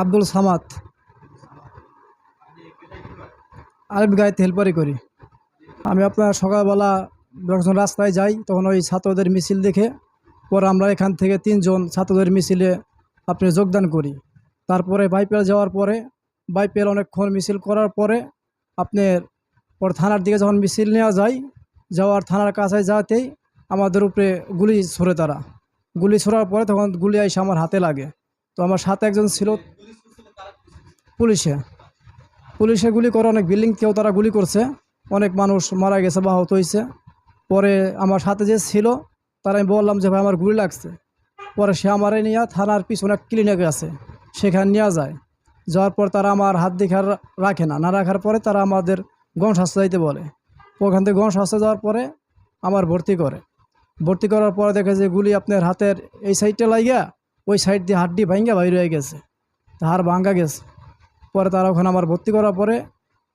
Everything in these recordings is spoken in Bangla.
আব্দুল সামাদ। আলিফ গাইতে হেল্পারি করি। আমি আপনার সকালবেলা যখন রাস্তায় যাই, তখন ওই ছাত্রদের মিছিল দেখে, পর আমরা এখান থেকে তিনজন ছাত্রদের মিছিলে আপনি যোগদান করি। তারপরে বাইপেল যাওয়ার পরে বাইপেল অনেকক্ষণ মিছিল করার পরে আপনার পর থানার দিকে যখন মিছিল নেওয়া যায়, যাওয়ার থানার কাছে যাতেই আমাদের উপরে গুলি ছড়ে তারা। গুলি ছোড়ার পরে তখন গুলি এসে আমার হাতে লাগে। তো আমার সাথে একজন ছিল পুলিশে। পুলিশে গুলি করে অনেক বিল্ডিং কেউ তারা গুলি করছে। অনেক মানুষ মারা গেছে বা আহত হয়েছে। পরে আমার সাথে যে ছিল, তারা আমি বললাম যে, ভাই, আমার গুলি লাগছে। পরে সে আমারে নিয়ে থানার পিছনে ক্লিনিক আছে, সেখানে নিয়ে যায়। যাওয়ার পর তারা আমার হাত দেখে রাখে না। না রাখার পরে তারা আমাদের গণস্বাস্থ্য যাইতে বলে। ওখান থেকে গণস্বাস্থ্য যাওয়ার পরে আমার ভর্তি করে। ভর্তি করার পরে দেখে যে, গুলি আপনার হাতের এই সাইডটা লাগিয়া ওই সাইড দিয়ে হাড্ডি ভাঙ্গা বাইর হয়ে গেছে। হাড় ভাঙ্গা গেছে। পরে তারা ওখানে আমার ভর্তি করার পরে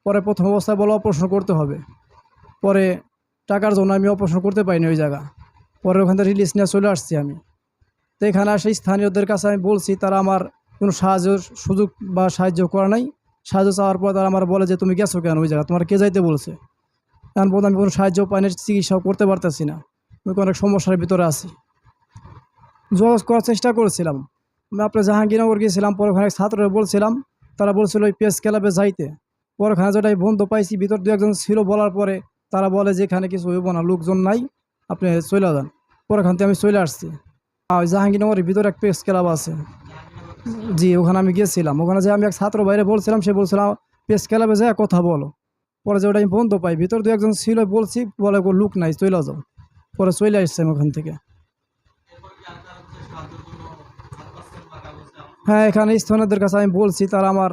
পরে প্রথম অবস্থায় বলো অপারেশন করতে হবে। পরে টাকার জন্য আমি অপারেশন করতে পারিনি ওই জায়গা। পরে ওখান থেকে রিলিজ নিয়ে চলে আসছি আমি। তো এখানে আসে স্থানীয়দের কাছে আমি বলছি, তারা আমার কোনো সাহায্য সুযোগ বা সাহায্য করা নাই। সাহায্য চাওয়ার পর তারা আমার বলে যে, তুমি গেছো কেন ওই জায়গা? তোমার কে যাইতে বলছে? এখন পর্যন্ত আমি কোনো সাহায্য পাইনি, চিকিৎসাও করতে পারতেছি না। আমি অনেক সমস্যার ভিতরে আছি। যোগাযোগ করার চেষ্টা করেছিলাম। আপনার জাহাঙ্গীরনগর গিয়েছিলাম পরে ওখানে ছাত্ররা বলছিলাম, তারা বলছিল ওই পেস ক্লাবে যাইতে। পরে ওখানে যেটাই বন্ধ পাইছি, ভিতর দু একজন ছিল বলার পরে তারা বলে যে এখানে কিছু হইব না, লোকজন নাই, আপনি চলে যান। পরে ওখান থেকে আমি চলে আসছি। ওই জাহাঙ্গীরনগরের ভিতরে এক পেস ক্লাব আছে। জি, ওখানে আমি গিয়েছিলাম। ওখানে যে আমি এক ছাত্র বাইরে বলছিলাম, সে বলছিলাম পেস ক্লাবে যায় কথা বলো। পরে যে ওটা আমি বন্ধ পাই, ভিতর দু একজন ছিল বলছি, বলে লুক নাই চলে যাও। পরে চলে আসছি আমি ওখান থেকে। হ্যাঁ এখানে স্থানীয়দের কাছে আমি বলছি, তারা আমার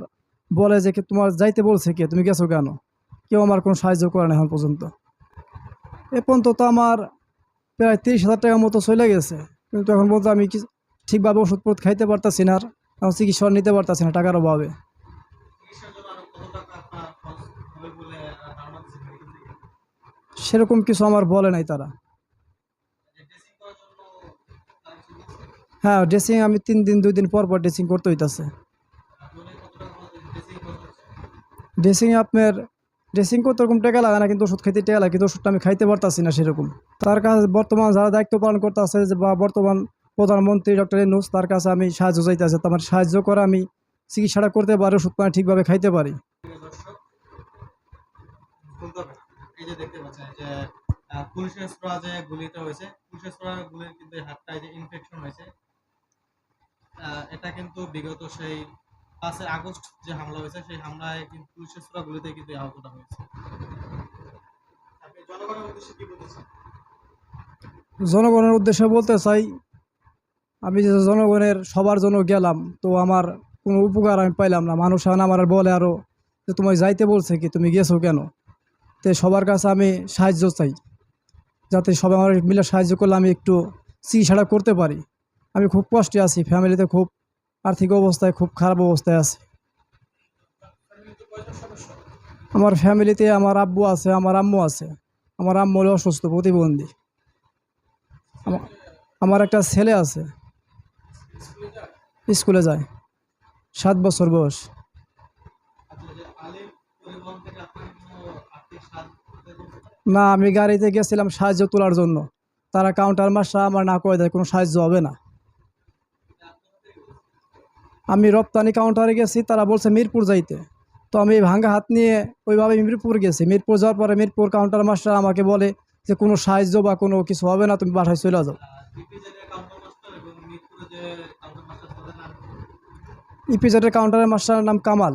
বলে যে তোমার যাইতে বলছে কে? তুমি গেছো কেন? কেউ আমার কোনো সাহায্য করে না এখন পর্যন্ত। এ পর্যন্ত তো আমার প্রায় তিরিশ হাজার টাকার মতো চলে গেছে। কিন্তু এখন পর্যন্ত আমি ঠিকভাবে ওষুধপত্র খাইতে পারতাছি না আর চিকিৎসা নিতে পারতাছি না টাকার অভাবে। সেরকম কিছু আমার বলে নাই তারা। হ্যাঁ ড্রেসিং আমি তিন দিন, দুই দিন পর পর ড্রেসিং করতে হইতাছে। ড্রেসিং আপনার ড্রেসিং করতে ওরকম টাকা লাগে না, কিন্তু ওষুধ খাইতে টাকা লাগে, কিন্তু ওষুধটা আমি খাইতে পারতাছি না সেরকম। তার কাছে বর্তমান যারা দায়িত্ব পালন করতে আছে যে বা বর্তমান প্রধানমন্ত্রী ডক্টর ইনুস তার কাছে আমি সাহায্য চাইতেছে তোমার সাহায্য করে আমি চিকিৎসাটা করতে পারি ওষুধ পানি ঠিকভাবে খাইতে পারি। পুলিশের স্প্রা যে গুলিটা হয়েছে, পুলিশের স্প্রা গুলির কিন্তু যে ইনফেকশন হয়েছে। এটা কিন্তু বিগত সেই পাঁচই আগস্ট যে হামলা হয়েছে, সেই হামলায় কিন্তু পুলিশের স্প্রা গুলিতে কিন্তু আহতটা হয়েছে। জনগণের উদ্দেশ্যে বলতে চাই, আমি যে জনগণের সবার জন্য গেলাম, তো আমার কোনো উপকার আমি পাইলাম না। মানুষ আমার বলে আরও যে, তোমায় যাইতে বলছে কি? তুমি গেছো কেন? তো সবার কাছে আমি সাহায্য চাই, যাতে সবাই আমার মিলে সাহায্য করলে আমি একটু চিকিৎসাটা করতে পারি। আমি খুব কষ্টে আছি ফ্যামিলিতে খুব আর্থিক অবস্থায় খুব খারাপ অবস্থায় আছে। আমার ফ্যামিলিতে আমার আব্বু আছে, আমার আম্মু আছে, আমার আম্মু হলো অসুস্থ প্রতিবন্ধী। আমার একটা ছেলে আছে, স্কুলে যায়, সাত বছর বয়স। না, আমি গাড়িতে গেছিলাম সাহায্য তোলার জন্য, তারা কাউন্টার মাসটা আমার না করে দেয়, কোনো সাহায্য হবে না। আমি রপ্তানি কাউন্টারে গেছি, তারা বলছে, মিরপুর যাইতে। তো আমি ভাঙ্গা হাত নিয়ে ওইভাবে মিরপুর গেছি। মিরপুর যাওয়ার পরে মিরপুর কাউন্টার মাস্টার আমাকে বলে যে, কোনো সাহায্য বা কোনো কিছু হবে না, তুমি বাসায় চলে যাও। ইপিজেডের কাউন্টারের মাস্টারের নাম কামাল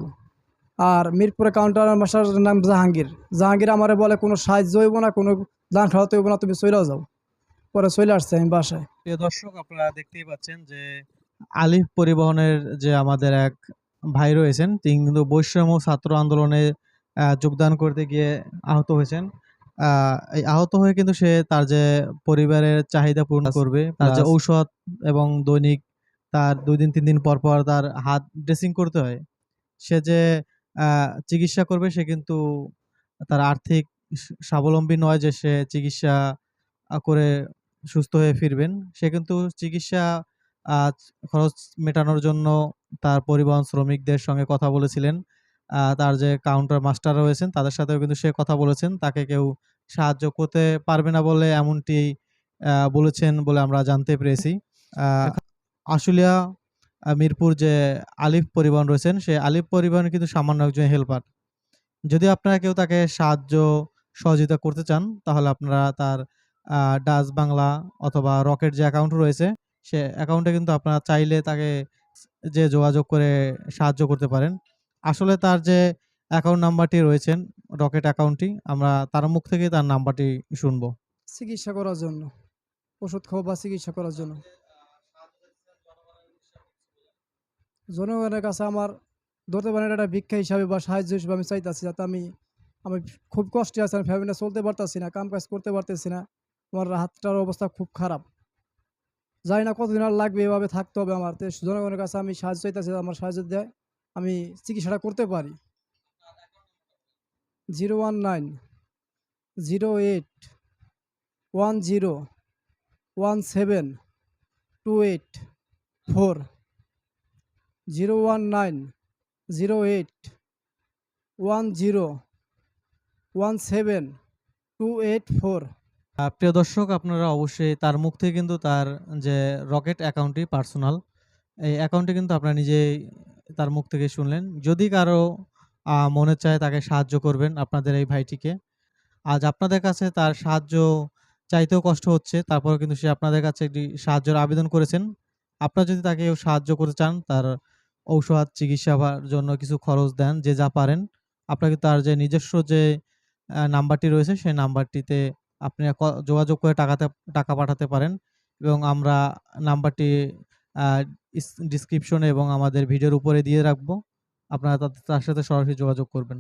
আর মিরপুরে কাউন্টারের মাস্টারের নাম জাহাঙ্গীর। জাহাঙ্গীর আমারে বলে, কোনো সাহায্য হইব না, কোনো দান খাওয়াতে হইব না, তুমি চলে যাও। পরে চলে আসছে আমি বাসায়। দর্শক, আপনারা দেখতেই পাচ্ছেন যে আলিফ পরিবহনের যে আমাদের এক ভাই রয়েছেন তিনি কিন্তু বৈষম্য ছাত্র আন্দোলনে যোগদান করতে গিয়ে আহত হয়েছেন। এই আহত হয়ে কিন্তু সে তার যে পরিবারের চাহিদা পূর্ণ করবে তার যে ঔষধ এবং দৈনিক তার দুই দিন তিন দিন পর পর তার হাত ড্রেসিং করতে হয়। সে যে আহ, চিকিৎসা করবে সে কিন্তু তার আর্থিক স্বাবলম্বী নয় যে সে চিকিৎসা করে সুস্থ হয়ে ফিরবেন। সে কিন্তু চিকিৎসা খরচ মেটানোর জন্য তার পরিবহন শ্রমিকদের সঙ্গে কথা বলেছিলেন। তার যে কাউন্টার মাস্টার রয়েছেন, তাদের সাথেও কিন্তু সে কথা বলেছেন। তাকে কেউ সাহায্য করতে পারবে না বলে এমনটি বলেছেন বলে আমরা জানতে পেরেছি। আশুলিয়া মিরপুর যে আলিফ পরিবহন রয়েছেন সে আলিফ পরিবহন কিন্তু সামান্য একজন হেল্পার যদি আপনারা কেউ তাকে সাহায্য, সহযোগিতা করতে চান, তাহলে আপনারা তার ডাচ বাংলা অথবা রকেট যে অ্যাকাউন্ট রয়েছে সে অ্যাকাউন্টে কিন্তু আপনারা চাইলে তাকে যে যোগাযোগ করে সাহায্য করতে পারেন। আসলে তার যে অ্যাকাউন্ট নাম্বারটি রয়েছেন রকেট অ্যাকাউন্টটি আমরা তার মুখ থেকে তার নাম্বারটি শুনব। চিকিৎসা করার জন্য। ওষুধ খাওয়া বা চিকিৎসা করার জন্য। জনগণের কাছে আমার ধরতে পারেন একটা ভিক্ষা হিসাবে বা সাহায্য হিসাবে আমি চাইতেছি, যাতে আমি আমি খুব কষ্টে আছি ফ্যামিলি চলতে পারতেছি না, কাম কাজ করতে পারতেছি না। আমার হাতটার অবস্থা খুব খারাপ। জানি না কতদিন আর লাগবে এভাবে থাকতে হবে আমার। তো জনগণের কাছে আমি সাহায্য চাইতেছি, আমার সাহায্য দেয় আমি চিকিৎসাটা করতে পারি। Zero one nine, zero eight, one zero, one seven, two eight, four. Zero one nine, zero eight, one zero, one seven, two eight, four. প্রিয় দর্শক, আপনারা অবশ্যই তার মুখ থেকে কিন্তু তার যে রকেট অ্যাকাউন্টটি পার্সোনাল এই অ্যাকাউন্টটি কিন্তু আপনারা নিজেই তার মুখ থেকে শুনলেন। যদি কারও মনে চায় তাকে সাহায্য করবেন আপনাদের এই ভাইটিকে, আজ আপনাদের কাছে তার সাহায্য চাইতেও কষ্ট হচ্ছে তারপরে কিন্তু সে আপনাদের কাছে একটি সাহায্যের আবেদন করেছেন। আপনারা যদি তাকে সাহায্য করতে চান, তার ঔষধ চিকিৎসা বা জন্য কিছু খরচ দেন, যে যা পারেন আপনাকে তার যে নিজস্ব যে নাম্বারটি রয়েছে, সেই নাম্বারটিতে আপনি ক, যোগাযোগ করে টাকাতে, টাকা পাঠাতে পারেন এবং আমরা নাম্বারটি ডিসক্রিপশনে এবং আমাদের ভিডিওর উপরে দিয়ে রাখব। আপনারা তাদের তার সাথে সরাসরি যোগাযোগ করবেন।